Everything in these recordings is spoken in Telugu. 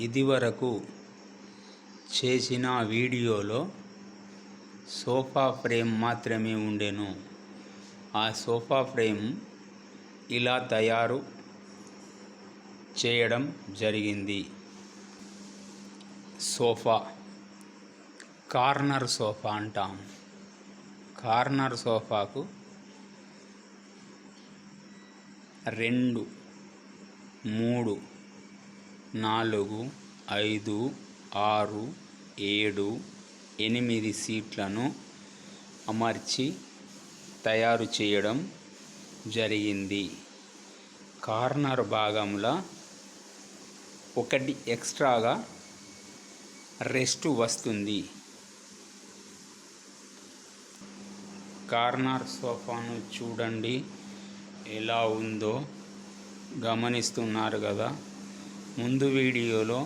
ఇదివరకు చేసిన వీడియోలో సోఫా ఫ్రేమ్ మాత్రమే ఉండెను. ఆ సోఫా ఫ్రేమ్ ఇలా తయారు చేయడం జరిగింది. సోఫా కార్నర్ సోఫా అంటాం. కార్నర్ సోఫాకు రెండు మూడు నాలుగు ఐదు ఆరు ఏడు ఎనిమిది సీట్లను అమర్చి తయారు చేయడం జరిగింది. కార్నర్ భాగంలో ఒకటి ఎక్స్ట్రాగా రెస్ట్ వస్తుంది. కార్నర్ సోఫాను చూడండి ఎలా ఉందో గమనిస్తున్నారు కదా. ముందు వీడియోలో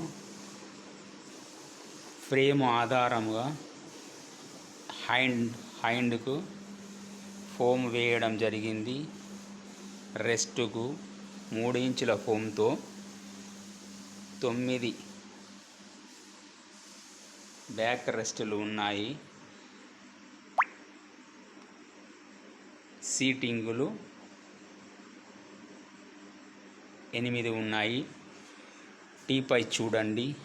ఫ్రేమ్ ఆధారంగా హ్యాండ్ హ్యాండ్కు ఫోమ్ వేయడం జరిగింది. రెస్ట్కు మూడు ఇంచుల ఫోమ్తో తొమ్మిది బ్యాక్ రెస్టులు ఉన్నాయి. సీటింగులు ఎనిమిది ఉన్నాయి. టీపై చూడండి.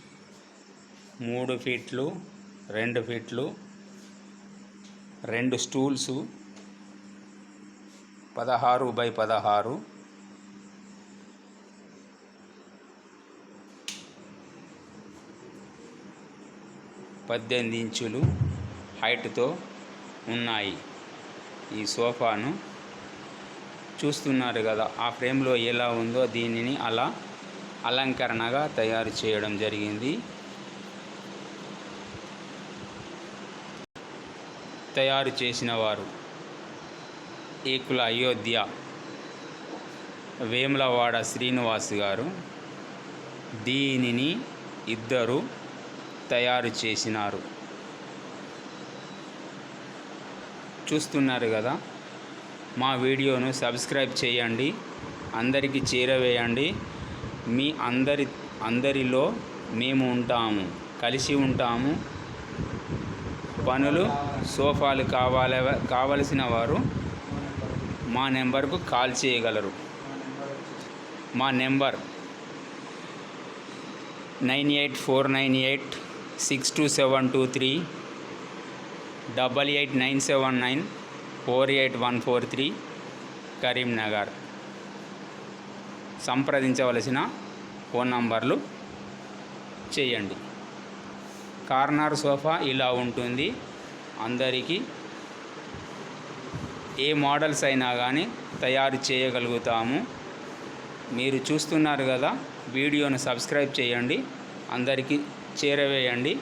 మూడు ఫీట్లు రెండు ఫీట్లు రెండు స్టూల్స్ పదహారు బై పదహారు. పద్దెనిమిది ఇంచులు హైట్తో ఉన్నాయి. ఈ సోఫాను చూస్తున్నారు కదా ఆ ఫ్రేమ్లో ఎలా ఉందో దీనిని అలా అలంకరణగా తయారు చేయడం జరిగింది. తయారు చేసిన వారు ఏకుల అయోధ్య వేములవాడ శ్రీనివాస్ గారు. దీనిని ఇద్దరు తయారు చేసినారు. చూస్తున్నారు కదా? మా వీడియోను సబ్స్క్రైబ్ చేయండి. అందరికీ చేరవేయండి. మీ అందరి అందరిలో మేము ఉంటాము కలిసి ఉంటాము. పనులు సోఫాలు కావాల కావలసిన వారు మా నెంబర్కు కాల్ చేయగలరు. మా number nine eight four nine eight six two seven two three double eight nine seven nine four eight one four three Karimnagar. సంప్రదించవలసిన ఫోన్ నంబర్లు చేయండి. కార్నర్ సోఫా ఇలా ఉంటుంది. అందరికీ ఏ మోడల్స్ అయినా కానీ తయారు చేయగలుగుతాము. మీరు చూస్తున్నారు కదా వీడియోను సబ్స్క్రైబ్ చేయండి. అందరికీ చేరవేయండి.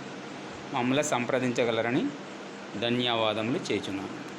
మమ్మల్ని సంప్రదించగలరని ధన్యవాదములు చేచున్నాను